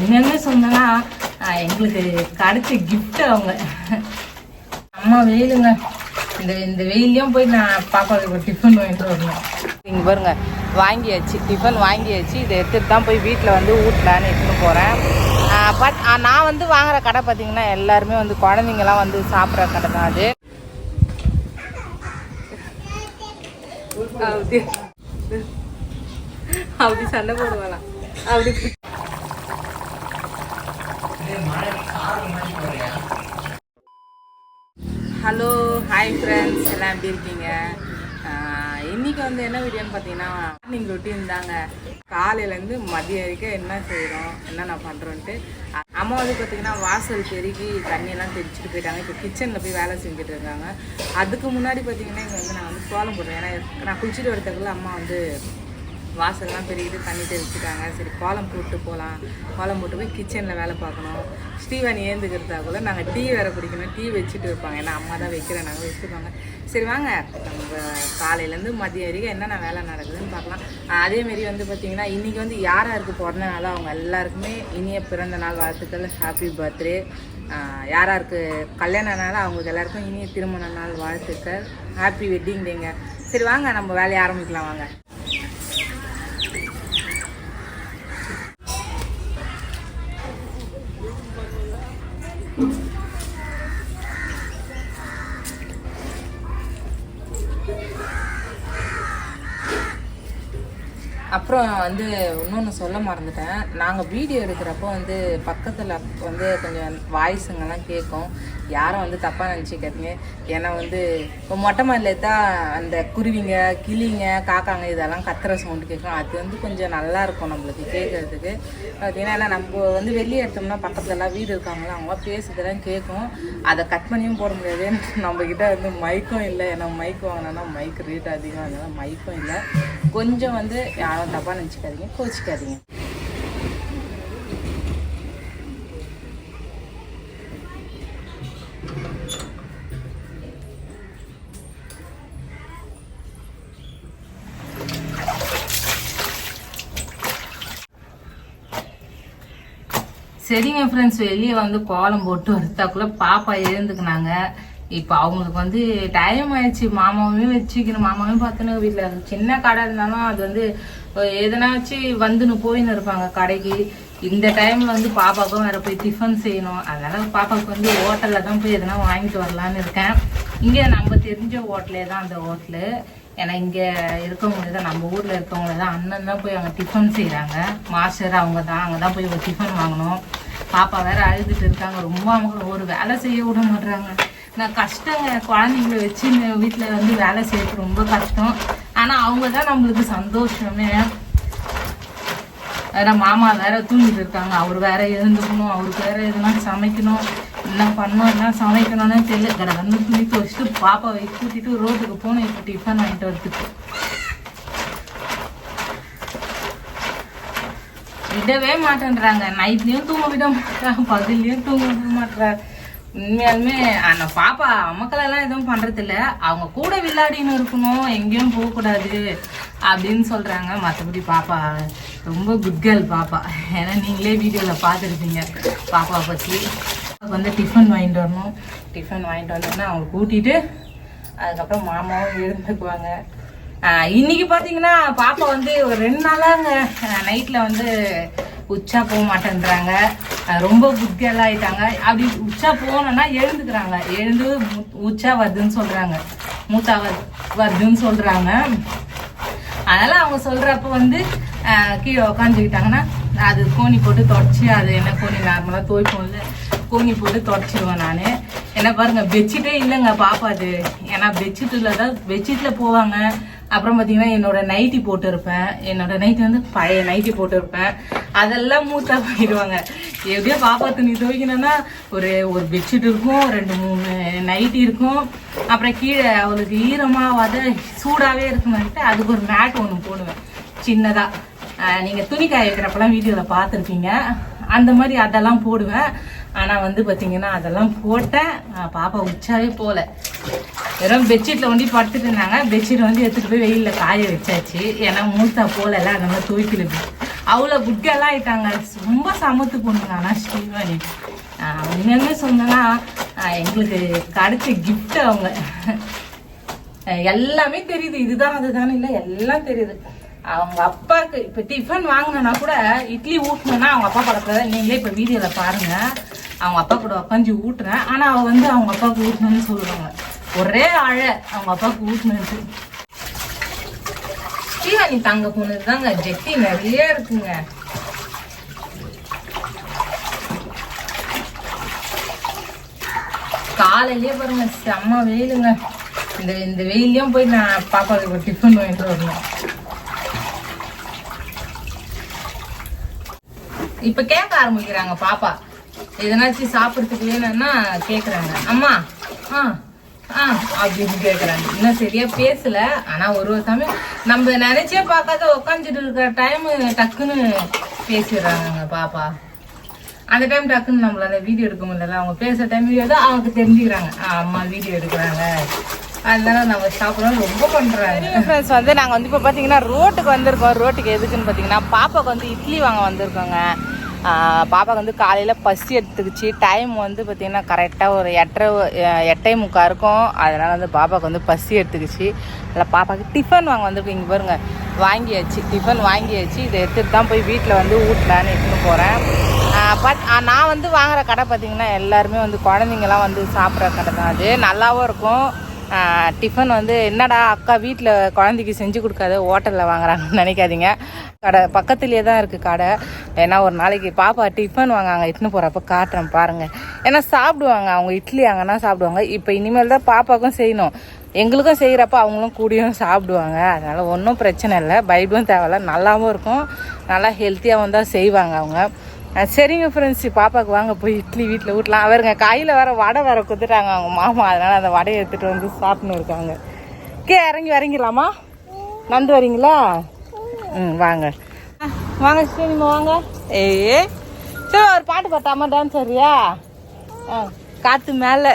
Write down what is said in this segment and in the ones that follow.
உண்மையுமே சொன்னேன்னா எங்களுக்கு கிடைச்ச கிஃப்ட் அவங்க. அம்மா வெயிலுங்க. இந்த இந்த வெயிலையும் போய் நான் பாப்பாவுக்கு ஒரு டிஃபன் வாங்கிட்டு வரணும். இங்கே பாருங்க வாங்கியாச்சு. டிஃபன் வாங்கியாச்சு. இதை எடுத்துகிட்டு தான் போய் வீட்டில் வந்து ஊட்டலான்னு எடுத்துன்னு போகிறேன் பட் நான் வந்து வாங்குற கடை பார்த்தீங்கன்னா எல்லாருமே வந்து குழந்தைங்கலாம் வந்து சாப்பிட்ற கடை தான் அது. அப்படி சண்டை போடுவாங்க அப்படி ஹலோ ஹாய் ஃப்ரெண்ட்ஸ் எல்லாம் எப்படி இருக்கீங்க? இன்னைக்கு வந்து என்ன வீடியோன்னு பார்த்தீங்கன்னா மார்னிங் ரொட்டீன் தாங்க. காலையிலேருந்து மதியம் வரைக்கும் என்ன செய்கிறோம் என்னென்ன பண்ணுறோன்ட்டு அம்மா வந்து பார்த்தீங்கன்னா வாசல் பெருகி தண்ணியெல்லாம் தெளிச்சுட்டு போயிட்டாங்க. இப்போ கிச்சனில் போய் வேலை செஞ்சுட்டு இருக்காங்க. அதுக்கு முன்னாடி பார்த்தீங்கன்னா இங்கே வந்து நான் வந்து கோலம் போடுறேன். ஏன்னா நான் குளிச்சுட்டு வரதுக்குள்ள அம்மா வந்து வாசல்லாம் பெருகிட்டு தண்ணி தெளிச்சுட்டாங்க. சரி கோலம் போட்டு போகலாம் கோலம் போட்டு போய் கிச்சனில் வேலை பார்க்கணும். ஸ்டீவன் ஏந்துக்கிறதாக்குள்ள நாங்கள் டீ வேற குடிக்கணும். டீ வச்சுட்டு வைப்பாங்க ஏன்னா அம்மா தான் வைக்கிறேன் நாங்கள் வச்சுருப்பாங்க. சரி வாங்க. நம்ம காலையிலேருந்து மதியம் வரைக்கும் என்னென்ன வேலை நடக்குதுன்னு பார்க்கலாம். அதேமாரி வந்து பார்த்திங்கன்னா இன்றைக்கி வந்து யார் யாருக்கு பிறந்த நாளோ அவங்க எல்லாருக்குமே இனிய பிறந்த நாள் வாழ்த்துக்கள். ஹாப்பி பர்த்டே யார் யாருக்கு கல்யாண நாள் அவங்களுக்கு எல்லாருக்கும் இனிய திருமண நாள் வாழ்த்துக்கள். ஹாப்பி வெட்டிங் டேங்க சரி வாங்க. நம்ம வேலையை ஆரம்பிக்கலாம். வாங்க. அப்புறம் வந்து இன்னொன்று சொல்ல மறந்துட்டேன். நாங்கள் வீடியோ எடுக்கிறப்போ வந்து பக்கத்தில் வந்து கொஞ்சம் வாய்ஸுங்கெல்லாம் கேட்கும் யாரும் வந்து தப்பாக நினச்சிக்காதீங்க. ஏன்னா வந்து இப்போ மொட்டை மாடியில் தான் அந்த குருவிங்க கிளிங்க காக்காங்க இதெல்லாம் கத்துற சவுண்டு கேட்கும் அது வந்து கொஞ்சம் நல்லா இருக்கும் நம்மளுக்கு கேட்குறதுக்கு பார்த்தீங்கன்னா ஏன்னா நம்ம வந்து வெளியே எடுத்தோம்னா பக்கத்துலலாம் வீடு இருக்காங்களா அவங்க பேசுறதெல்லாம் கேட்கும் அதை கட் பண்ணியும் போட முடியாது. நம்மக்கிட்ட வந்து மைக்கும் இல்லை. ஏன்னா மைக் வாங்கினோன்னா மைக் ரேட் அதிகம். அதனால மைக்கும் இல்லை. கொஞ்சம் வந்து யாரும் தப்பாக நினச்சிக்காதீங்க கோச்சிக்காதீங்க சரிங்க ஃப்ரெண்ட்ஸ் வெளியே வந்து கோலம் போட்டு வரத்தாக்குள்ள பாப்பா எழுந்துக்குனாங்க. இப்போ அவங்களுக்கு வந்து டைம் ஆயிடுச்சு. மாமாவையும் வச்சுக்கணும். மாமாவையும் பார்த்துன்னு வீட்டில் சின்ன கடை இருந்தாலும் அது வந்து அஹ், எதனாச்சும் வந்துன்னு போயின்னு இருப்பாங்க கடைக்கு. இந்த டைம்ல வந்து பாப்பாவுக்கும் வேற போய் டிஃபன் செய்யணும். அதனால பாப்பாவுக்கு வந்து ஹோட்டல்ல தான் போய் எதனா வாங்கிட்டு வரலான்னு இருக்கேன். இங்கே நம்ம தெரிஞ்ச ஹோட்டலே தான் அந்த ஹோட்டலு ஏன்னா இங்கே இருக்கவங்களே தான் நம்ம ஊரில் இருக்கவங்க தான் அண்ணன் தான் போய் அங்கே டிஃபன் செய்கிறாங்க மாஸ்டர் அவங்க தான் அங்கே தான் போய் ஒரு டிஃபன் வாங்கணும். பாப்பா வேற அழுதுட்டு இருக்காங்க. ரொம்ப அவங்க ஒரு வேலை செய்ய விட மாட்றாங்க. நான் கஷ்டங்க குழந்தைங்கள வச்சு வீட்டில் வந்து வேலை செய்யறது ரொம்ப கஷ்டம். ஆனால் அவங்க தான் நம்மளுக்கு சந்தோஷமே. வேற மாமா வேற தூங்கிட்டு இருக்காங்க. அவர் வேற எழுந்துக்கணும் அவருக்கு வேற எதுனா சமைக்கணும் என்ன பண்ணணும் என்ன சமைக்கணும்னு தெரியல. கடை வந்து துணி துவச்சிட்டு பாப்பாவை கூட்டிட்டு ரோட்டுக்கு போகணும். இப்போ டிஃபன் வாங்கிட்டு வரதுக்கு. விடவே மாட்டேன்றாங்க. நைட்லேயும் தூங்க விட மாட்டாங்க பகல்லையும் தூங்க விட மாட்டாங்க உண்மையாலுமே அந்த பாப்பா அம்மக்களெல்லாம் எதுவும் பண்றது இல்ல அவங்க கூட விளையாடின்னு இருக்கணும் எங்கேயும் போகக்கூடாது அப்படின்னு சொல்றாங்க. மற்றபடி பாப்பா ரொம்ப குட் கேர்ள் பாப்பா. ஏன்னா நீங்களே வீடியோவில் பார்த்துருப்பீங்க பாப்பா பற்றி வந்து டிஃபன் வாங்கிட்டு வரணும். டிஃபன் வாங்கிட்டு வந்தோம்னா அவங்க கூட்டிட்டு அதுக்கப்புறம் மாமாவும் இருந்துக்குவாங்க இன்னைக்கு பாத்தீங்கன்னா பாப்பா வந்து ஒரு ரெண்டு நாளாங்க நைட்ல வந்து உச்சா போக மாட்டேன்றாங்க. ரொம்ப குட்கெல்லாம் ஆயிட்டாங்க அப்படி உச்சா போகணும்னா எழுந்துக்கிறாங்க. எழுந்து உச்சா வருதுன்னு சொல்றாங்க. மூத்தா வருதுன்னு சொல்றாங்க. அதனால அவங்க சொல்றப்ப வந்து கீழே உக்காந்துக்கிட்டாங்கன்னா அது கோணி போட்டு தொடச்சி அது என்ன கோணி நார்மலாக துவைப்போம்ல கோணி போட்டு தொடச்சிடுவேன் நான். என்ன பாருங்க பெட்ஷீட்டே இல்லைங்க பாப்பா அது. ஏன்னா பெட்ஷீட்டில் தான் பெட்ஷீட்டில் போவாங்க. அப்புறம் பார்த்தீங்கன்னா என்னோட நைட்டி போட்டிருப்பேன். என்னோட நைட்டி வந்து பழைய நைட்டி போட்டிருப்பேன். அதெல்லாம் மூத்தா போயிடுவாங்க. எப்படியோ பாப்பா துணி துவைக்கணும்னா ஒரு ஒரு பெட்ஷீட் இருக்கும் ரெண்டு மூணு நைட்டி இருக்கும். அப்புறம் கீழே அவளுக்கு ஈரமாகாத சூடாகவே இருக்குமென்ட்டு அதுக்கு ஒரு மேட் ஒன்று போடுவேன். சின்னதாக நீங்கள் துணி காய வைக்கிறப்பெல்லாம் வீடியோவில் பார்த்துருப்பீங்க. அந்த மாதிரி அதெல்லாம் போடுவேன். ஆனால் வந்து பார்த்தீங்கன்னா அதெல்லாம் போட்டேன். பாப்பா உச்சாவே போகல வெறும் பெட்ஷீட்டில் ஒண்டி படுத்துட்டு இருந்தாங்க. பெட்ஷீட் வந்து எடுத்துகிட்டு போய் வெயிலில் காய வச்சாச்சு. ஏன்னா மூத்தா போகல அதனால துவைக்கல அவ்வளோ குட்டெல்லாம் ஆயிட்டாங்க. ரொம்ப சமத்து பொண்ணுங்க ஆனால் ஸ்ரீவாணி ஆஹ் உண்மையுமே எங்களுக்கு கிடைச்ச கிஃப்ட் அவங்க. எல்லாமே தெரியுது. இதுதான் அதுதான் இல்லை எல்லாம் தெரியுது. அவங்க அப்பாவுக்கு இப்போ டிஃபன் வாங்கினா கூட இட்லி ஊட்டினா அவங்க அப்பா பக்கத்துல நீங்களே இப்போ வீடியோவில் பாருங்க. அவங்க அப்பா கூட உட்காந்து ஊட்டுறேன். ஆனால் அவ வந்து அவங்க அப்பாவுக்கு ஊட்டணும்னு சொல்லுவாங்க. ஒரே அழ அவங்க அப்பாவுக்கு ஊட்டணுன்ட்டு ஸ்ரீவாணி தங்க பொண்ணு தாங்க. ஜெட்டி நிறைய இருக்குங்க. காலையிலேயே பாருங்க செம்ம வெயிலுங்க. இந்த இந்த வெயிலையும் போய் நான் பாப்பாவுக்கு டிஃபன் வாங்கிட்டு வரணும். இப்ப கேட்க ஆரம்பிக்கிறாங்க பாப்பா. எதனாச்சும் சாப்பிட்றதுக்கு வேணும்னா கேக்குறாங்க. அம்மா ஆ ஆ அப்படின்னு கேட்குறாங்க இன்னும் சரியா பேசல. ஆனா ஒரு ஒரு சமயம் நம்ம நினைச்சே பார்க்காத உட்காந்துட்டு இருக்கிற டைம் டக்குன்னு பேசிடுறாங்க பாப்பா. அந்த டைம் டக்குன்னு நம்மளால வீடியோ எடுக்க முடியல அவங்க பேசுற டைம் வீடியோ தான் அவங்க தெரிஞ்சுக்கிறாங்க. ஆ, அம்மா வீடியோ எடுக்கிறாங்க. அதனால நம்ம சாப்பிடணும். ரொம்ப ஃப்ரெண்ட்ஸ் வந்து நாங்கள் வந்து இப்போ பார்த்தீங்கன்னா ரோட்டுக்கு வந்திருக்கோம். ரோட்டுக்கு எதுக்குன்னு பார்த்தீங்கன்னா பாப்பாக்கு வந்து இட்லி வாங்க வந்திருக்கோங்க. பாப்பாவுக்கு பாப்பாக்கு வந்து காலையில் பசி எடுத்துக்கிச்சு. டைம் வந்து பார்த்திங்கன்னா கரெக்டாக ஒரு எட்டரை எட்டை எட்டே முக்கா இருக்கும். அதனால் வந்து பாப்பாக்கு வந்து பசி எடுத்துக்கிச்சு. அதில் பாப்பாக்கு டிஃபன் வாங்க வந்திருக்கோம். இங்கே பாருங்க வாங்கியாச்சு. டிஃபன் வாங்கியாச்சு. இதை எடுத்துகிட்டு தான் போய் வீட்டில் வந்து ஊட்டலான்னு எடுத்துன்னு போகிறேன் பட் நான் வந்து வாங்குற கடை பார்த்தீங்கன்னா எல்லாருமே வந்து குழந்தைங்கலாம் வந்து சாப்பிட்ற கடை தான் அது. நல்லாவும் இருக்கும். டிஃபன் வந்து என்னடா அக்கா வீட்டில் குழந்தைக்கு செஞ்சு கொடுக்காத ஹோட்டலில் வாங்குறாங்கன்னு நினைக்காதீங்க. கடை பக்கத்துலேயே தான் இருக்குது கடை. ஏன்னா ஒரு நாளைக்கு பாப்பா டிஃபன் வாங்க அங்கே இட்டுன்னு போகிறப்ப காட்டுறேன் பாருங்கள் ஏன்னா சாப்பிடுவாங்க. அவங்க இட்லி அங்கன்னா சாப்பிடுவாங்க. இப்போ இனிமேல் தான் பாப்பாவுக்கும் செய்யணும். எங்களுக்கும் செய்கிறப்ப அவங்களும் கூடியும் சாப்பிடுவாங்க. அதனால் ஒன்றும் பிரச்சனை இல்லை. பயப்படும் தேவையில்ல. நல்லாவும் இருக்கும். நல்லா ஹெல்த்தியாகவும் தான் செய்வாங்க அவங்க. சரிங்க ஃப்ரெண்ட்ஸ் பாப்பாவுக்கு வாங்க போய் இட்லி வீட்டில் ஊட்டலாம். அவருங்க கையில் வேற வடை வேற குத்துட்டாங்க அவங்க மாமா. அதனால் அந்த வடையை எடுத்துகிட்டு வந்து சாப்பிட்னு இருக்காங்க. கே இறங்கி வரீங்களாமா நந்து வரீங்களா? ம் வாங்க. வாங்க ஸ்ரீனிமா வாங்க. ஏய் சரி ஒரு பாட்டு பாட்டாமா டான்ஸ் சரியா ஆ காற்று மேலே.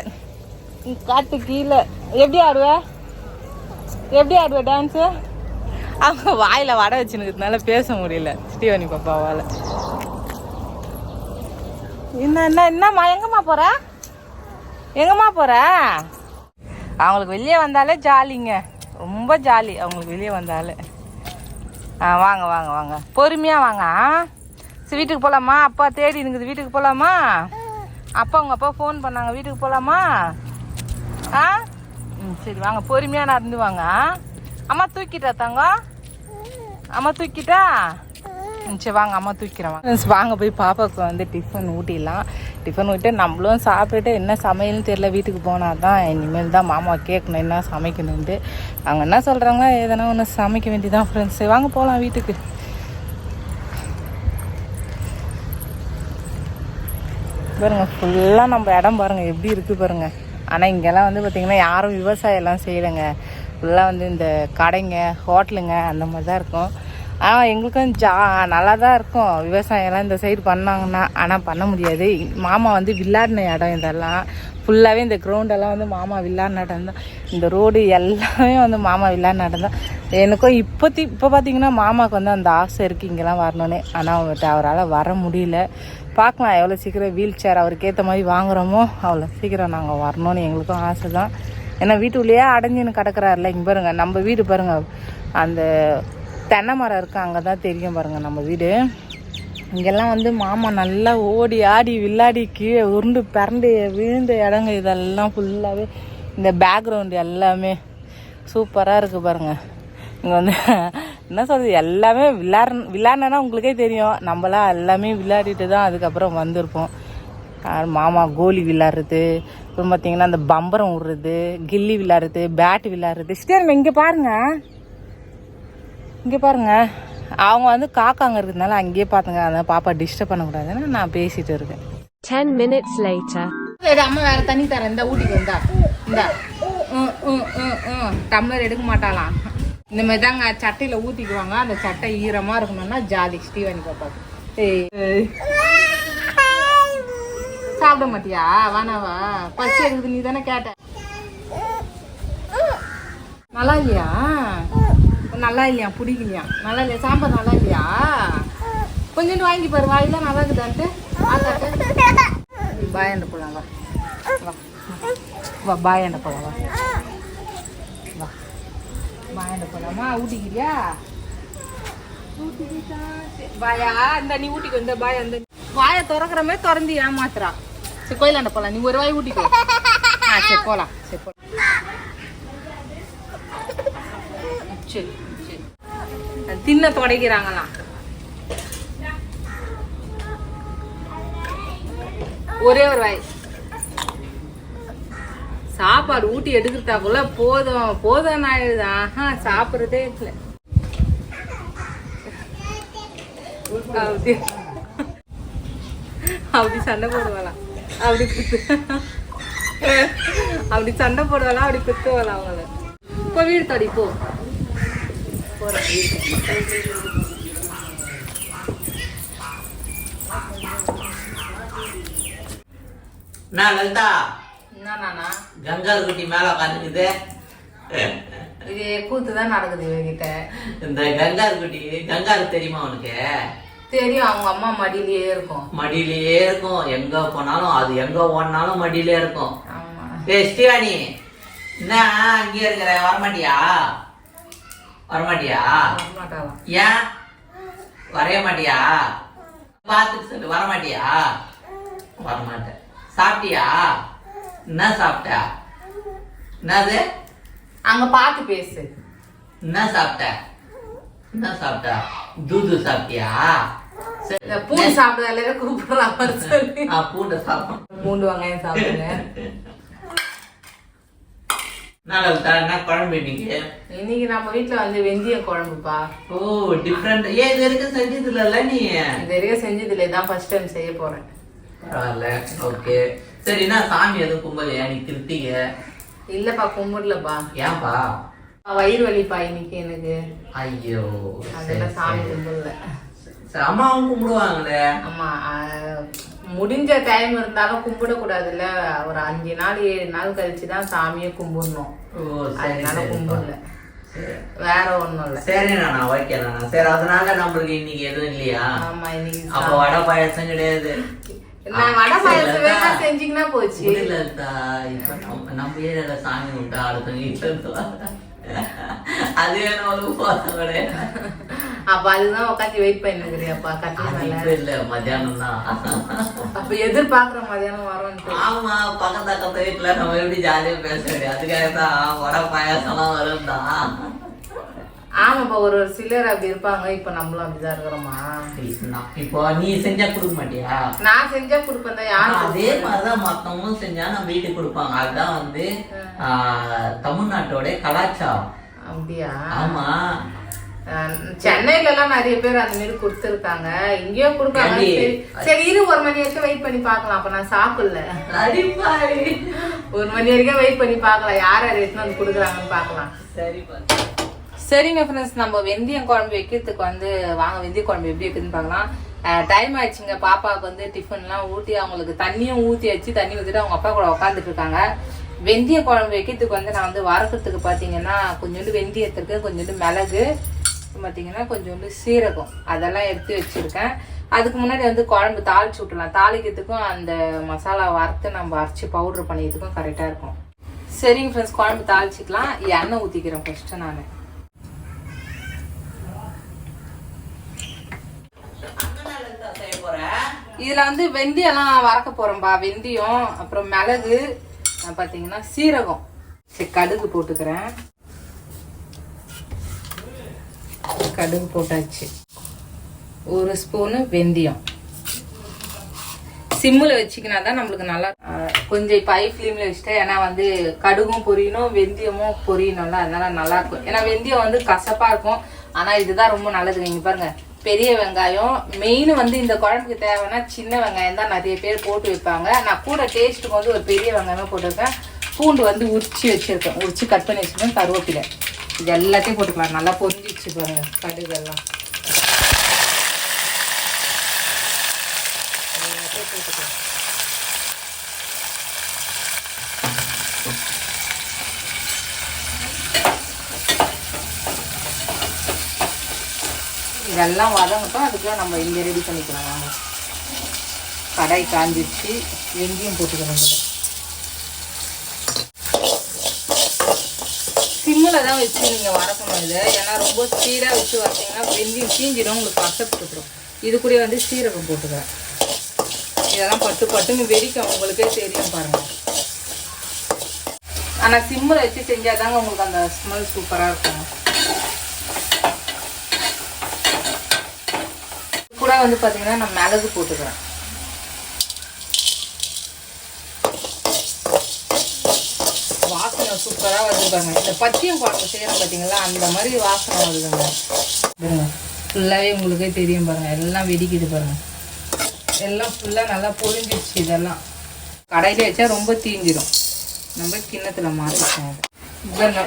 காற்று கீழே. எப்படி ஆடுவ? எப்படி ஆடுவ டான்ஸு அவங்க வாயில் வடை வச்சுனுக்கிறதுனால பேச முடியல. ஸ்டீவனி பாப்பாவால். என்ன என்ன என்னம்மா எங்கம்மா போற? எங்கம்மா போற? அவங்களுக்கு வெளியே வந்தாலே ஜாலிங்க. ரொம்ப ஜாலி அவங்களுக்கு வெளியே வந்தாலே. ஆ வாங்க வாங்க வாங்க. பொறுமையாக வாங்க சரி வீட்டுக்கு போகலாமா அப்பா தேடி இருக்குது வீட்டுக்கு போகலாமா அப்பா உங்கள் அப்பா ஃபோன் பண்ணாங்க. வீட்டுக்கு போகலாமா ஆ? ம் சரி வாங்க. பொறுமையாக நடந்து வாங்க அம்மா தூக்கிட்டா தங்கம்? அம்மா தூக்கிட்டா? சரி வாங்க அம்மா தூக்கிறேன் வாங்க. போய் பாப்பாவுக்கு வந்து டிஃபன் ஊட்டிடலாம். டிஃபன் ஊட்டி நம்மளும் சாப்பிட்டுட்டு என்ன சமையல்னு தெரியல வீட்டுக்கு போனால் தான் இனிமேல் தான் மாமா கேட்கணும் என்ன சமைக்கணுன்ட்டு அவங்க என்ன சொல்கிறாங்க எதனா ஒன்று சமைக்க வேண்டியதான் ஃப்ரெண்ட்ஸ் வாங்க போகலாம் வீட்டுக்கு. பாருங்கள் ஃபுல்லாக நம்ம இடம் பாருங்கள் எப்படி இருக்குது பாருங்கள் ஆனால் இங்கெல்லாம் வந்து பார்த்திங்கன்னா யாரும் விவசாயம்லாம் செய்யலைங்க. ஃபுல்லாக வந்து இந்த கடைங்க ஹோட்டலுங்க அந்த மாதிரி தான் இருக்கும். ஆனால் எங்களுக்கும் ஜா நல்லா தான் இருக்கும். விவசாயம்லாம் இந்த சைடு பண்ணாங்கன்னா ஆனால் பண்ண முடியாது. மாமா வந்து விளையாடின இடம் இதெல்லாம். ஃபுல்லாகவே இந்த கிரவுண்டெல்லாம் வந்து மாமா விளையாடின இடம் தான். இந்த ரோடு எல்லாமே வந்து மாமா விளையாடின இடம் தான். எனக்கும் இப்போத்தி இப்போ பார்த்தீங்கன்னா மாமாவுக்கு வந்து அந்த ஆசை இருக்குது இங்கெல்லாம் வரணுன்னே ஆனால் அவர்கிட்ட அவரால் வர முடியல. பார்க்கலாம் எவ்வளோ சீக்கிரம் வீல் சேர் அவருக்கு ஏற்ற மாதிரி வாங்குறோமோ அவ்வளோ சீக்கிரம் நாங்கள் வரணும்னு எங்களுக்கும் ஆசை தான் ஏன்னா வீட்டுக்குள்ளேயே அடைஞ்சின்னு கிடக்குறாருல இங்கே பாருங்கள் நம்ம வீடு பாருங்கள் அந்த தென்னை மரம் இருக்கு அங்கே தான் தெரியும் பாருங்கள் நம்ம வீடு. இங்கெல்லாம் வந்து மாமா நல்லா ஓடி ஆடி வில்லாடி கீழே உருண்டு பிறண்டு விழுந்த இடங்க இதெல்லாம் ஃபுல்லாகவே இந்த பேக்ரவுண்டு எல்லாமே சூப்பராக இருக்குது பாருங்கள் இங்கே வந்து என்ன சொல்கிறது எல்லாமே விளாட் விளாட்னா உங்களுக்கே தெரியும். நம்மளாம் எல்லாமே விளையாடிட்டு தான் அதுக்கப்புறம் வந்திருப்போம். மாமா கோலி விளாட்றது அப்புறம் பார்த்தீங்கன்னா அந்த பம்பரம் விடுறது கில்லி விளாட்றது பேட் விளாட்றது ஸ்டேர் இங்கே பாருங்கள் இங்கே பாருங்க. அவங்க வந்து காக்காங்க இருக்கிறதுனால அங்கேயே பார்த்துங்க அதான் பாப்பா டிஸ்டர்ப் பண்ணக்கூடாதுன்னு நான் பேசிட்டு இருக்கேன். 10 minutes later. சரி அம்மா வேற தண்ணி தரேன். இந்த ஊட்டிக்கு வந்தா இந்த. டம்ளர் எடுக்க மாட்டாளாம் இந்த மாதிரி தாங்க சட்டையில ஊத்திக்குவாங்க. அந்த சட்டை ஈரமா இருக்கணும்னா ஜாலி ஸ்ரீவாணி பாப்பாக்கு. சாப்பிட மாட்டியா? வானாவா பசி இருக்குது நீ தானே கேட்ட நல்லா இல்லையா? நல்லா இல்லையா பிடிக்கலையா? நல்லா இல்லையா சாம்பார் நல்லா இல்லையா கொஞ்சோண்டு வாங்கி பாரு வாயிலாம் நல்லா இருக்குதான்ட்டு பாயாண்ட போலாம் வா. வா. பாயாண்ட போலாம் வா. வா. பாயாண்ட போலாமா ஊட்டிக்கிறியா? ஊட்டிக்கிட்டா பாயா இந்த நீ ஊட்டிக்கு வந்த பாயா இந்த வாயை திறக்கிற மாதிரி திறந்து ஏமாத்துறா சரி கோயிலாண்ட போலாம். நீ ஒரு வாய் ஊட்டிக்கோ. ஆ சரி போலாம். சரி போலாம் சரி சரி. தின்ன தொடக்கிறாங்களாம் ஒரே ஒரு வாய். சாப்பாடு ஊட்டி எடுக்கிறதாக்குள்ள போதும். போதும் ஆயிடுது? ஆஹா சாப்பிட்றதே இல்லை. அப்படி அப்படி சண்டை போடுவாளாம் அப்படி குத்து. அப்படி சண்டை போடுவாளாம் அப்படி குத்துவாளாம் அவங்கள? இப்போ வீடு தடி போ. என்ன லலிதா. என்ன நானா கங்காரு குட்டி மேல உட்காந்துக்குது இது கூத்து தான் நடக்குது இவகிட்ட. இந்த கங்காரு குட்டி கங்காரு தெரியுமா உனக்கு? தெரியும் அவங்க அம்மா மடியிலேயே இருக்கும். மடியிலேயே இருக்கும். எங்க போனாலும் அது எங்க ஓடினாலும் மடியிலே இருக்கும். ஆமா. ஏய் ஸ்ரீவாணி என்ன அங்கேயே இருக்கிற வரமாட்டியா? வரமாட்டியா? ஏன்? வரைய மாட்டியா பார்த்துட்டு சொல்லு வரமாட்டியா? வரமாட்டேன். சாப்பிட்டியா? என்ன சாப்பிட்ட? என்னது? அங்க பார்த்து பேசு. என்ன சாப்பிட்ட? என்ன சாப்பிட்ட? தூது சாப்பிட்டியா? பூண்டு சாப்பிடாத கூப்பிடுற மாதிரி சொல்லி. ஆ, பூண்டை சாப்பிடும் பூண்டு வெங்காயம் சாப்பிடுங்க. நல்லா? என்ன குழம்பு இன்னைக்கு? இன்னைக்கு நம்ம வீட்ல வந்து வெந்தய குழம்புப்பா. ஓ டிஃப்ரெண்ட் ஏன் இது வரைக்கும் செஞ்சது இல்லைல்ல நீ? இது வரைக்கும் செஞ்சது இல்லை இதான் ஃபர்ஸ்ட் டைம் செய்ய போறேன். பரவாயில்ல. ஓகே சரி என்ன சாமி எதுவும் கும்பலையா? நீ கிருத்திக. இல்லப்பா கும்பிடலப்பா. ஏன்பா? வயிறு வலிப்பா இன்னைக்கு எனக்கு. ஐயோ அதெல்லாம் சாமி. கும்பிடல. அம்மாவும் கும்பிடுவாங்களே? ஆமா முடிஞ்ச டைம் இருந்தாலும் கும்பிடக்கூடாதுல்ல. ஒரு அஞ்சு நாள் ஏழு நாள் கழிச்சு தான் சாமியை கும்பிடணும். அதனால. கும்பிடல. வேற ஒண்ணும் இல்ல. சரி நானா ஓகே நானா சரி அதனால நம்மளுக்கு இன்னைக்கு எதுவும் இல்லையா? ஆமா இன்னைக்கு அப்ப வடை பாயாசம் கிடையாது. நான் வடை சரி, பாயசம் வேணா லதா. செஞ்சீங்கன்னா போச்சு. இல்ல இப்ப நம்ம நம்ம ஏரியால சாமி கும்பிட்டா அடுத்தவங்க வீட்டுல. அது வேணும் போதும் கிடையாது அப்ப அதுதான் உட்காந்து வெயிட் பண்ணிருக்கிறியாப்பா கட்டில இல்ல மத்தியானம் தான். அப்ப எதிர்பார்க்கிற மதியானம் வரும்னு ஆமா பக்கத்து பக்கத்து வீட்டுல நம்ம எப்படி ஜாலியா பேச முடியும்? அதுக்காக தான் வடை பாயாசம்லாம் வரும் தான் ஆமாப்பா ஒரு ஒரு சிலர் அப்படி இருப்பாங்க. இப்ப நம்மளும் அப்படிதான் இருக்கிறோமா? இப்போ நீ செஞ்சா கொடுக்க மாட்டியா? நான் செஞ்சா கொடுப்பேன் தான் யாரு அதே மாதிரிதான் மத்தவங்களும் செஞ்சா நம்ம வீட்டுக்கு கொடுப்பாங்க. அதுதான் வந்து தமிழ்நாட்டோட கலாச்சாரம். அப்படியா? ஆமா. சென்னையில எல்லாம் நிறைய பேர் அந்த மாதிரி கொடுத்துருக்காங்க. இங்கேயோ கொடுப்பாங்க? சரி இரு ஒரு மணி வரைக்கும் வெயிட் பண்ணி பார்க்கலாம். அப்ப நான் சாப்பிடல. ஒரு மணி வரைக்கும் வெயிட் பண்ணி பார்க்கலாம். யார் யார் எடுத்துன்னு வந்து கொடுக்குறாங்கன்னு பார்க்கலாம். சரிப்பா. சரிங்க ஃப்ரெண்ட்ஸ் நம்ம வெந்தயம் குழம்பு வைக்கிறதுக்கு வந்து வாங்க வெந்தய குழம்பு எப்படி இருக்குதுன்னு பார்க்கலாம். டைம் ஆயிடுச்சுங்க. பாப்பாவுக்கு வந்து டிஃபன்லாம் ஊட்டி அவங்களுக்கு தண்ணியும் ஊற்றி வச்சு தண்ணி ஊற்றிட்டு அவங்க அப்பா கூட உட்காந்துட்டு இருக்காங்க. வெந்தய குழம்பு வைக்கிறதுக்கு வந்து நான் வந்து வறுக்கிறதுக்கு பார்த்தீங்கன்னா கொஞ்சோண்டு வெந்தயத்துக்கு கொஞ்சோண்டு மிளகு பார்த்தீங்கன்னா கொஞ்சோண்டு சீரகம். அதெல்லாம் எடுத்து வச்சுருக்கேன். அதுக்கு முன்னாடி வந்து குழம்பு தாளிச்சு விட்டுலாம் தாளிக்கிறதுக்கும் அந்த மசாலா வறுத்து நம்ம அரைச்சி பவுடர் பண்ணிக்கிறதுக்கும் கரெக்டாக இருக்கும். சரிங்க ஃப்ரெண்ட்ஸ் குழம்பு தாளிச்சிக்கலாம். எண்ணெய் ஊற்றிக்கிறேன் ஃபஸ்ட்டு நான் செய்ய போற இதுல வந்து வெந்தயம்லாம் வறக்க போறோம்பா வெந்தயம் அப்புறம் மிளகு பாத்தீங்கன்னா சீரகம். சரி கடுகு போட்டுக்கிறேன். கடுகு போட்டாச்சு. ஒரு ஸ்பூனு வெந்தயம். சிம்மில் வச்சுக்கினா தான் நம்மளுக்கு நல்லா கொஞ்சம் இப்போ ஐ ஃப்ளேமில் வச்சுட்டேன் ஏன்னா வந்து கடுகும் பொரியணும் வெந்தயமும் பொரியணும்ல அதனால நல்லா இருக்கும். ஏன்னா வெந்தயம் வந்து கசப்பாக இருக்கும். ஆனால் இதுதான் ரொம்ப நல்லது நீங்கள் பாருங்க. பெரிய வெங்காயம். மெயின் வந்து இந்த குழம்புக்கு தேவைன்னா சின்ன வெங்காயம் தான் நிறைய பேர் போட்டு வைப்பாங்க. நான் கூட டேஸ்ட்டுக்கு வந்து ஒரு பெரிய வெங்காயமே போட்டிருக்கேன். பூண்டு வந்து உரிச்சு வச்சுருக்கேன். உரிச்சு கட் பண்ணி வச்சுருக்கேன். கருவேப்பிலை. இது எல்லாத்தையும் போட்டுக்கலாம். நல்லா பொரிஞ்சு பாருங்க கடுகெல்லாம். போட்டுக்கலாம். இதெல்லாம் வதங்கட்டும் அதுக்குள்ள நம்ம இங்கே ரெடி பண்ணிக்கலாம் வாங்க கடாய் காஞ்சிச்சு வெந்தயம் போட்டுக்கணும். சிம்மில் தான் வச்சு நீங்கள் வதக்கணும் இது. ஏன்னா ரொம்ப ஸ்பீடாக வச்சு வச்சீங்கன்னா வெந்தயம் சீஞ்சிடும் உங்களுக்கு கஷ்டப்பட்டுக்கிறோம் இது கூட வந்து சீரகம் போட்டுக்கிறேன் இதெல்லாம் பட்டு பட்டுன்னு வெடிக்கும் உங்களுக்கே தெரியும் பாருங்க. ஆனால் சிம்மில் வச்சு செஞ்சால் தாங்க உங்களுக்கு அந்த ஸ்மெல் சூப்பராக இருக்கும். கூட வந்து பார்த்தீங்கன்னா நான் மிளகு போட்டுக்கிறேன். வாசனை சூப்பராக வருது பாருங்க இந்த பத்தியம் குழம்பு செய்யணும் பார்த்தீங்களா அந்த மாதிரி வாசனை வருதுங்க. பாருங்க ஃபுல்லாகவே உங்களுக்கே தெரியும் பாருங்க. எல்லாம் வெடிக்குது பாருங்க. எல்லாம் ஃபுல்லாக நல்லா பொழிஞ்சிருச்சு இதெல்லாம். கடையில் வச்சா ரொம்ப தீஞ்சிடும் நம்ம கிண்ணத்தில் மாற்றிச்சோம் பாருங்க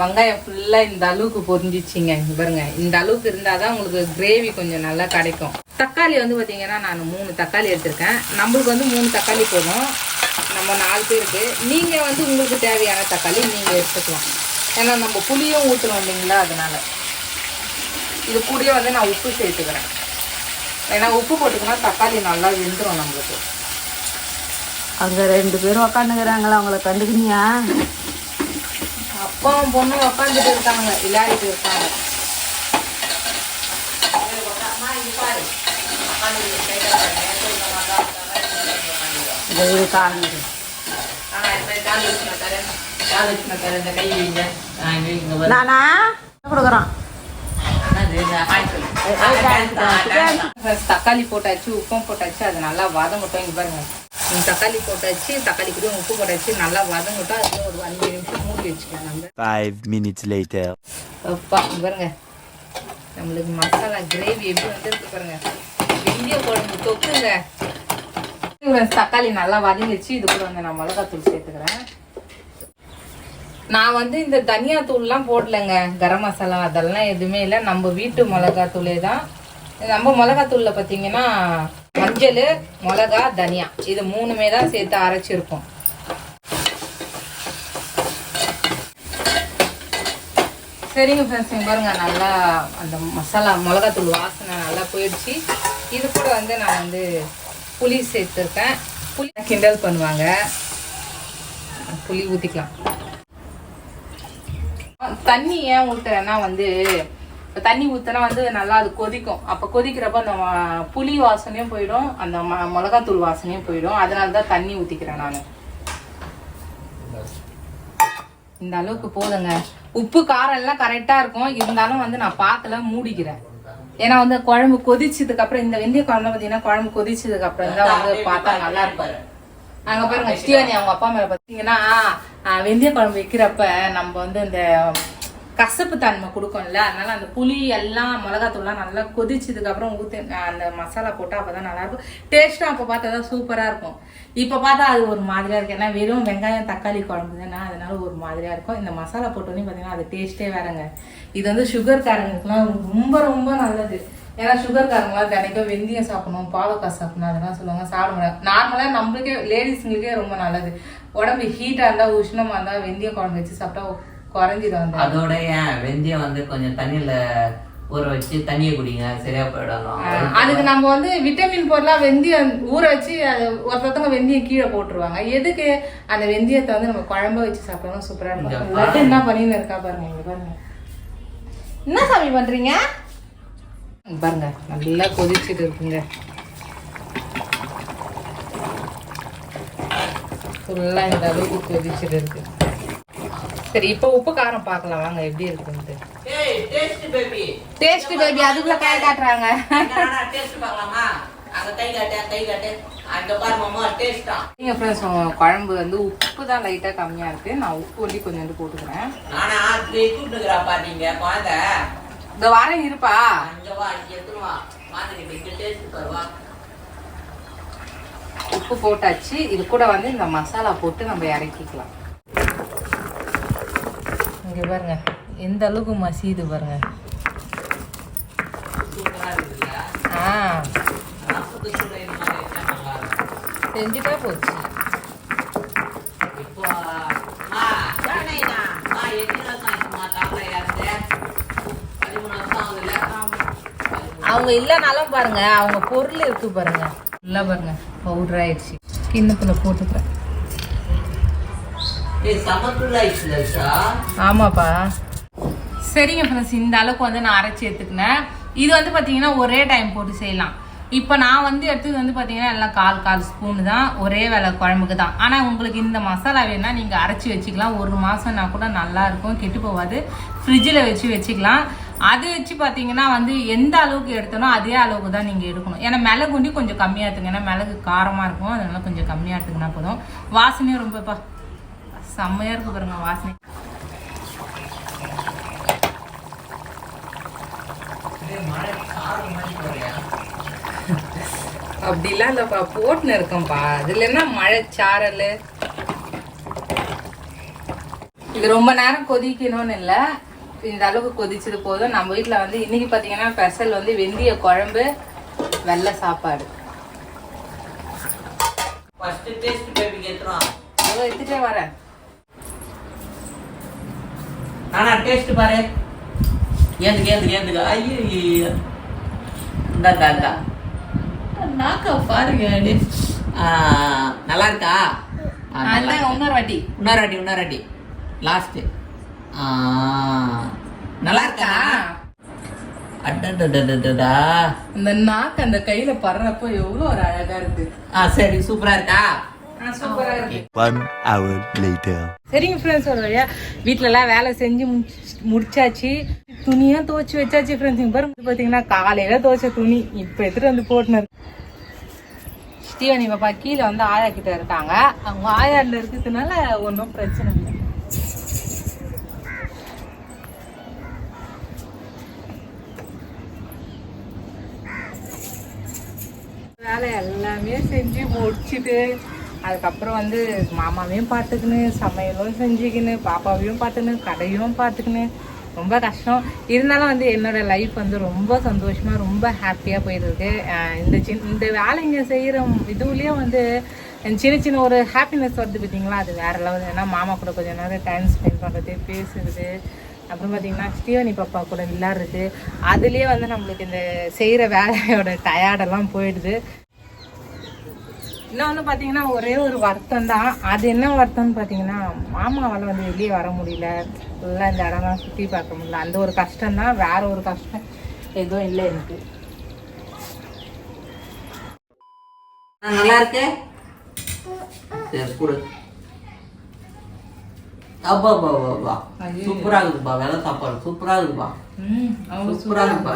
வெங்காயம் ஃபுல்லாக இந்த அளவுக்கு பொரிஞ்சிச்சிங்க. பாருங்க. இந்த அளவுக்கு இருந்தால் தான் உங்களுக்கு கிரேவி கொஞ்சம் நல்லா கிடைக்கும். தக்காளி வந்து பார்த்தீங்கன்னா நான் மூணு தக்காளி எடுத்திருக்கேன். நம்மளுக்கு வந்து மூணு தக்காளி போதும். நம்ம நாலு பேருக்கு. நீங்கள் வந்து உங்களுக்கு தேவையான தக்காளி நீங்கள் எடுத்துக்கலாம். ஏன்னா நம்ம புளியும் ஊற்றுறோம் இல்லைங்களா அதனால. இது கூடயே வந்து நான் உப்பு சேர்த்துக்கிறேன். ஏன்னா உப்பு போட்டுக்கினா தக்காளி நல்லா வெந்துடும் நம்மளுக்கு. அங்க ரெண்டு பேரும் உக்காந்துக்கிறாங்களா? அவங்கள கண்டுக்கினியா? அப்பாவும் பொண்ணும் உட்காந்துட்டு இருக்காங்க. விளையாடிட்டு இருக்காங்க. இந்த இது காணுது நானா கொடுக்குறான்? தக்காளி போட்டாச்சு உப்பும் போட்டாச்சு அது நல்லா வதங்கட்டும் இங்க பாருங்க. தக்காளி போட்டாச்சு தக்காளி கூட உப்பு போட்டாச்சு நல்லா வதங்கட்டும் அதுல ஒரு அஞ்சு நிமிஷம் மூடி வச்சுக்கலாம் நம்ம. Five minutes later. அப்பா பாருங்க. நம்மளுக்கு மசாலா கிரேவி எப்படி வந்துருக்கு பாருங்க. இந்திய குழம்பு தொக்குங்க. தக்காளி நல்லா வதங்கிடுச்சு. இது கூட வந்து நான் மிளகாத்தூள் சேர்த்துக்கிறேன். நான் வந்து இந்த தனியா தூள்லாம் போடலைங்க. கரம் மசாலா அதெல்லாம் எதுவுமே இல்லை. நம்ம வீட்டு மிளகாத்தூளே தான். நம்ம மிளகாத்தூளில் பார்த்தீங்கன்னா மஞ்சள் மிளகா தனியா. இது மூணுமே தான் சேர்த்து அரைச்சிருக்கோம். சரிங்க ஃப்ரெண்ட்ஸ் இங்க பாருங்கள் நல்லா அந்த மசாலா மிளகாத்தூள் வாசனை நல்லா போயிடுச்சு. இது கூட வந்து நான் வந்து புளி சேர்த்துருக்கேன். புளி கிண்டல் பண்ணுவாங்க. புளி ஊற்றிக்கலாம் தண்ணி ஏன் ஊற்றுறேன்னா வந்து இப்போ தண்ணி ஊற்றினா வந்து நல்லா அது கொதிக்கும். அப்போ கொதிக்கிறப்ப அந்த புளி வாசனையும் போயிடும் அந்த ம மிளகாத்தூள் வாசனையும் போயிடும். அதனால தான் தண்ணி ஊற்றிக்கிறேன் நான். இந்த அளவுக்கு போதுங்க. உப்பு காரம் எல்லாம் கரெக்டா இருக்கும். இருந்தாலும் வந்து நான் பாத்துல மூடிக்கிறேன். ஏன்னா வந்து குழம்பு கொதிச்சதுக்கு அப்புறம் இந்த வெந்தய குழம்பு பார்த்தீங்கன்னா குழம்பு கொதிச்சதுக்கு அப்புறம் தான் வந்து பார்த்தா நல்லா இருக்கும் அங்க பாருங்க ஸ்ரீவாணி அவங்க அப்பா மேல பாத்தீங்கன்னா ஆஹ், வெந்தய குழம்பு வைக்கிறப்ப நம்ம வந்து இந்த கசப்பு தன்மை கொடுக்கும்ல. அதனால அந்த புளி எல்லாம் மிளகாத்தூள்லாம் நல்லா கொதிச்சதுக்கு அப்புறம் ஊத்து அந்த மசாலா போட்டால் அப்போ தான் நல்லாயிருக்கும் டேஸ்ட்டும் அப்போ பார்த்தா தான் சூப்பராக இருக்கும். இப்போ பார்த்தா அது ஒரு மாதிரியாக இருக்கு. ஏன்னா வெறும் வெங்காயம் தக்காளி குழம்பு தானே. அதனால ஒரு மாதிரியாக இருக்கும். இந்த மசாலா போட்டோன்னே பார்த்தீங்கன்னா அது டேஸ்டே வேறங்க. இது வந்து சுகர் காரங்களுக்குலாம் ரொம்ப ரொம்ப நல்லது. ஏன்னா சுகர் காரங்களாம் தினைக்கும் வெந்தயம் சாப்பிடணும் பாவக்காய் சாப்பிடணும் அதெல்லாம் சொல்லுவாங்க. சாப்பிட முடியாது நார்மலாக நம்மளுக்கே லேடிஸுங்களுக்கே ரொம்ப நல்லது. உடம்பு ஹீட்டாக இருந்தால் உஷ்ணமாக இருந்தால் வெந்தய குழம்பு வச்சு சாப்பிட்டா குறைஞ்சிடும் அதோட ஏன் வெந்தயம் வந்து கொஞ்சம் தண்ணியில ஊற வச்சு தண்ணியை குடிங்க சரியா போயிடணும் ஆஹ் அதுக்கு நம்ம வந்து விட்டமின் பொருளா வெந்தயம் ஊற வச்சு அது ஒருத்தவங்க வெந்தயம் கீழே போட்டுருவாங்க. எதுக்கு அந்த வெந்தயத்தை வந்து நம்ம குழம்பு வச்சு சாப்பிட்டோம்னா சூப்பரா இருக்கும். என்ன பண்ணின்னு இருக்கா பாருங்க இங்க பாருங்க. என்ன சாமி பண்றீங்க? பாருங்க நல்லா கொதிச்சுட்டு இருக்குங்க. ஃபுல்லா இந்த அளவுக்கு கொதிச்சுட்டு இருக்கு. சரி இப்போ உப்பு காரம் பார்க்கலாம். வாங்க எப்படி இருக்குன்ட்டு. ஏய் டேஸ்ட் பேபி டேஸ்ட் பேபி அதுக்குள்ள காய காட்டுறாங்க. டேஸ்ட் பார்க்கலாமா? அங்க கை காட்டு கை காட்டு அங்க பாரு மாமா டேஸ்டா நீங்க ஃப்ரெண்ட்ஸ் குழம்பு வந்து உப்பு தான் லைட்டா கம்மியா இருக்கு. நான் உப்பு போட்டுக்கிறேன். ஆத்தி கூப்பிட்டுக்கிறப்பா நீங்க குழந்தை இந்த வாரம் இருப்பா. உப்பு போட்டாச்சு. இது கூட வந்து இந்த மசாலா போட்டு நம்ம இறக்கிக்கலாம். இங்க பாருங்க. எந்த அளவுக்கு மசியுது பாருங்க. ஆ. செஞ்சுட்டா போச்சு. அவங்க இல்லைனாலும் பாருங்க அவங்க பொருள் இருக்கு பாருங்க. இல்லை பாருங்க பவுடர் ஆயிடுச்சு. கிண்ணத்துல போட்டுக்கிறேன். ஆமாப்பா. சரிங்க ஃப்ரெண்ட்ஸ் இந்த அளவுக்கு வந்து நான் அரைச்சி எடுத்துக்கினேன். இது வந்து பார்த்தீங்கன்னா ஒரே டைம் போட்டு செய்யலாம். இப்போ நான் வந்து எடுத்தது வந்து பார்த்தீங்கன்னா எல்லாம் கால் கால் ஸ்பூன் தான். ஒரே வேலை குழம்புக்கு தான். ஆனால் உங்களுக்கு இந்த மசாலா வேணால் நீங்கள் அரைச்சி வச்சுக்கலாம். ஒரு மாதம்னா கூட நல்லா இருக்கும். கெட்டு போகாது. ஃப்ரிட்ஜில் வச்சு வச்சுக்கலாம். அது வச்சு பார்த்தீங்கன்னா வந்து எந்த அளவுக்கு எடுத்தனோ அதே அளவுக்கு தான் நீங்கள் எடுக்கணும். ஏன்னா மிளகுண்டி கொஞ்சம் கம்மியாக எடுத்துங்க. ஏன்னா மிளகு காரமாக இருக்கும். அதனால கொஞ்சம் கம்மியாக எடுத்துக்கினா போதும். வாசனையும் ரொம்பப்பா. செம்மையாக இருக்கு பாருங்க வாசனை. அப்படிலாம் இல்லப்பா போட்டுன்னு இருக்கேன்ப்பா அதுல என்ன மழை சாரல்? இது ரொம்ப நேரம் கொதிக்கணும்னு இல்லை. இந்த அளவுக்கு கொதிச்சது போதும். நம்ம வீட்டில் வந்து இன்னைக்கு பார்த்தீங்கன்னா ஸ்பெஷல் வந்து வெந்தய குழம்பு வெள்ளை சாப்பாடு. ஃபர்ஸ்ட் டேஸ்ட் பேபி கேட்றோம் இதோ எடுத்துட்டே வரேன். நானா டேஸ்ட் பாரு. ஏந்துக்கு ஏந்துக்கு ஏந்துக்கு. ஐயோ இந்தா இந்தா நாக்கா பாருங்க நல்லா இருக்கா. இன்னொரு வாட்டி. இன்னொரு அடி இன்னொரு அடி லாஸ்ட் நல்லா இருக்கா? அடடடடடடா இந்த நாக்கு அந்த கையில படுறப்போ எவ்வளோ ஒரு அழகா இருக்கு. ஆ சரி சூப்பரா இருக்கா? சரிங்க ஃப்ரெண்ட்ஸ் ஒரு வழியா வேலை செஞ்சு முடிச்சு- முடிச்சாச்சு. துணியா துவைச்சு வச்சாச்சு ஃப்ரெண்ட்ஸ் இங்க பாருங்க பாத்தீங்கன்னா காலையில துவைச்ச துணி இப்ப எடுத்துட்டு வந்து போட்டுனாரு ஸ்டீவன் பாப்பா கீழே வந்து ஆயா கிட்ட இருக்காங்க. அவங்க ஆயாண்ட இருக்கிறதுனால ஒன்றும் பிரச்சனை இல்லை. வேலை எல்லாமே செஞ்சு முடிச்சுட்டு அதுக்கப்புறம் வந்து மாமாவையும் பார்த்துக்கின்னு சமையலும் செஞ்சுக்கின்னு பாப்பாவையும் பார்த்துக்கின்னு கடையும் பார்த்துக்கின்னு. ரொம்ப கஷ்டம். இருந்தாலும் வந்து என்னோட லைஃப் வந்து ரொம்ப சந்தோஷமாக ரொம்ப ஹாப்பியாக போயிருக்கு இந்த சின் இந்த வேலைங்க செய்கிற இதுவுலேயே வந்து சின்ன சின்ன ஒரு ஹாப்பினஸ் வருது பார்த்தீங்களா அது வேற லெவல் ஏன்னா மாமா கூட கொஞ்சம் நேரம் டைம் ஸ்பெண்ட் பண்ணுறது பேசுறது. அப்புறம் பார்த்தீங்கன்னா ஸ்டீவனி பாப்பா கூட விளையாடுறது. அதுலேயே வந்து நம்மளுக்கு இந்த செய்கிற வேலையோட டயர்டெல்லாம் போயிடுது. இன்னொன்று பார்த்தீங்கன்னா ஒரே ஒரு வருத்தம் தான் அது என்ன வருத்தம்னு பார்த்தீங்கன்னா மாமாவால் வந்து வெளியே வர முடியல. ஃபுல்லாக இந்த இடம்லாம் சுற்றி பார்க்க முடியல. அந்த ஒரு கஷ்டம் தான் வேற ஒரு கஷ்டம் எதுவும் இல்லை எனக்கு. நல்லா இருக்கு? அப்பா அப்பா அப்பா, சூப்பரா இருக்குப்பா வெள்ளை சாப்பாடு. சூப்பரா இருக்குப்பா. சூப்பரா இருக்குப்பா.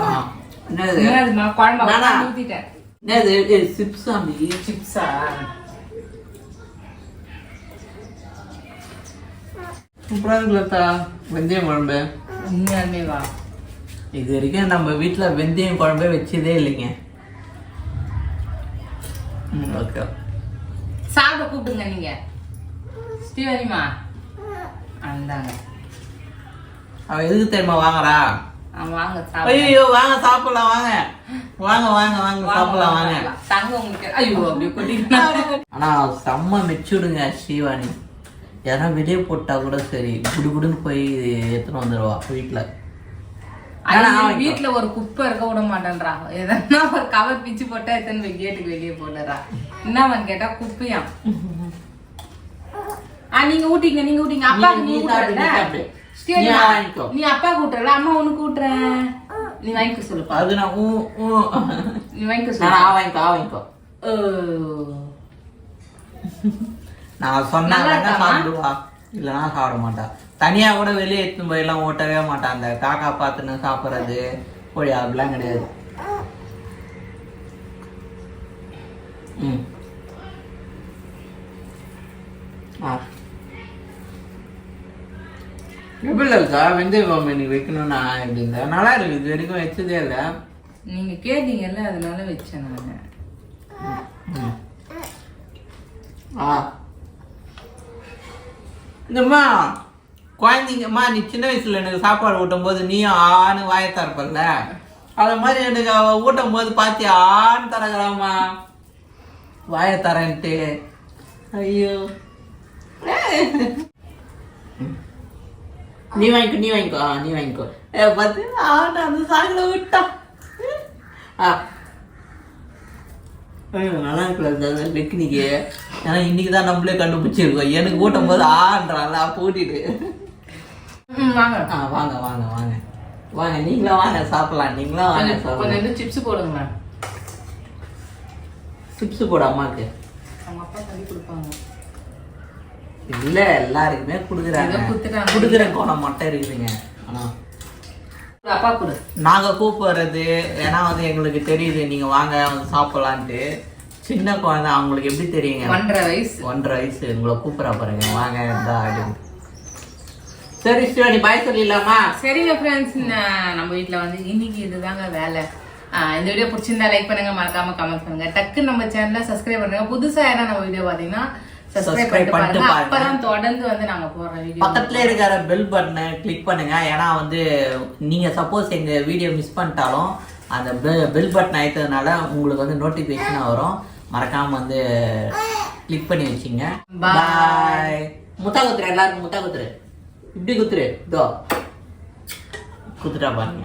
குழம்பு? சிப்ஸ் சிப்ஸா சூப்பரா இருக்குல்லத்தா வெந்தயம் குழம்பு. உண்மையாலுமே வா. இது வரைக்கும் நம்ம வீட்ல வெந்தயம் குழம்பே வச்சதே இல்லைங்க. ஓகே. சாப்பிட கூப்பிடுங்க நீங்க. ஸ்ரீவரிமா அந்தாங்க. அவ எதுக்கு தெரியுமா வாங்குறா? வாங்க ஐயோ வாங்க சாப்பிடலாம் வாங்க. வாங்க வாங்க வாங்க சாப்பிடலாம் வாங்க தங்க உங்களுக்கு ஐயோ அப்படியே கொட்டிக்கணும் ஆனா செம்ம மெச்சூடுங்க ஸ்ரீவாணி யாரா வெளியே போட்டா கூட சரி குடு குடுன்னு போய் எடுத்துன்னு வந்துடுவா வீட்டுல வீட்ல ஒரு குப்பை இருக்க விட மாட்டேன்றா. எதனா ஒரு கவர் பிச்சு போட்டா எத்தனை கேட்டுக்கு வெளியே போடுறா என்னவன் கேட்டா குப்பையாம். ஆ நீங்க ஊட்டிங்க நீங்க ஊட்டிங்க. அப்பாக்கு நீ சாப்பிடு, நீ நீ வா. வாங்கிக்கோ. நீ அப்பா கூட்டுறல அம்மா உனக்கு ஊட்டுறேன் நீ வாங்கிக்க சொல்லுப்பா. அது நான் ஊ ஊ. நீ வாங்கிக்க நான் சொல்லு ஆ வாங்கிக்கோ வாங்கிக்கோ. நான் சொன்னா நல்லா தாங்க இருக்காமா? சாப்பிடுவா. இல்லைன்னா சாப்பிட மாட்டா. தனியா கூட வெளியே எடுத்துன்னு போய் எல்லாம் ஓட்டவே மாட்டா. அந்த காக்கா பார்த்துன்னு சாப்பிட்றது கோழி அப்படிலாம் கிடையாது. ம். ஆ. இருக்கா வெந்தய பாம்பு இன்னைக்கு வைக்கணும்னா எப்படி இருந்தா? நல்லா இருக்கு. இது வரைக்கும் வச்சதே இல்லை. நீங்க கேட்டீங்கல்ல அதனால வச்சேன் நானு. ஆ. இந்தம்மா குழந்தைங்கம்மா நீ சின்ன வயசுல எனக்கு சாப்பாடு ஊட்டும் போது நீயும் ஆன்னு வாயை திறப்பல்ல? அது மாதிரி எனக்கு அவ ஊட்டும் போது பாத்தி ஆன்னு தரகிறாம்மா வாயை தரேன்ட்டு ஐயோ. நீ வாங்கிக்கோ நீ வாங்கிக்கோ. ஆ, நீ வாங்கிக்கோ. ஏ பார்த்து ஆன்னு அந்த சாங்கில் விட்டா. ஆ. நல்லா இருக்குல்ல டெக்னிக்கு. ஏன்னா இன்னைக்கு தான் நம்மளே கண்டுபிடிச்சிருக்கோம். எனக்கு ஊட்டும் போது ஊட்டிட்டு ம், வாங்க. ஆ வாங்க வாங்க வாங்க. வாங்க நீங்களும் வாங்க சாப்பிடலாம். நீங்களும் வாங்க சாப்பிடலாம். சிப்ஸ் போடுங்களேன் சிப்ஸ் போடு அம்மாக்கு. அவங்க அப்பா தள்ளி கொடுப்பாங்க. இல்ல எல்லாருக்குமே குடுக்குறாங்க. குடுக்குற கோணம் மட்டும் இருக்குதுங்க. ஆனா அப்பா கொடு. நாங்க கூப்பிடுறது ஏன்னா வந்து எங்களுக்கு தெரியுது நீங்க வாங்க வந்து சாப்பிடலான்ட்டு. சின்ன குழந்தை அவங்களுக்கு எப்படி தெரியுங்க? ஒன்றரை வயசு. ஒன்றரை வயசு உங்களை கூப்பிடா பாருங்க. வாங்க இருந்தா அப்படின்னு சரி ஸ்ரீவாணி பாய் சொல்லிடலாமா? சரிங்க ஃப்ரெண்ட்ஸ் நம்ம வீட்ல வந்து இன்னைக்கு இதுதாங்க வேலை. இந்த வீடியோ பிடிச்சிருந்தா லைக் பண்ணுங்க மறக்காம கமெண்ட் பண்ணுங்க. டக்கு நம்ம சேனலை சப்ஸ்கிரைப் பண்ணுங்க. புதுசா யாரா நம்ம வீடியோ பாத்தீங்கன்னா சப்ஸ்கிரைப் பண்ணிட்டு பாருங்க. அப்பதான் தொடர்ந்து வந்து நாங்க போடுற வீடியோ பக்கத்துல இருக்கிற பெல் பட்டனை கிளிக் பண்ணுங்க. ஏன்னா வந்து நீங்க சப்போஸ் எங்க வீடியோ மிஸ் பண்ணிட்டாலும் அந்த பெல் பட்டன் அழுத்ததுனால உங்களுக்கு வந்து நோட்டிபிகேஷன் வரும். மறக்காம வந்து கிளிக் பண்ணி வச்சுங்க. பாய் முத்தா குத்துரு எல்லாருக்கும் முத்தா குத்துரு. இப்படி குத்துரு. இதோ. குத்துட்டா பாருங்க.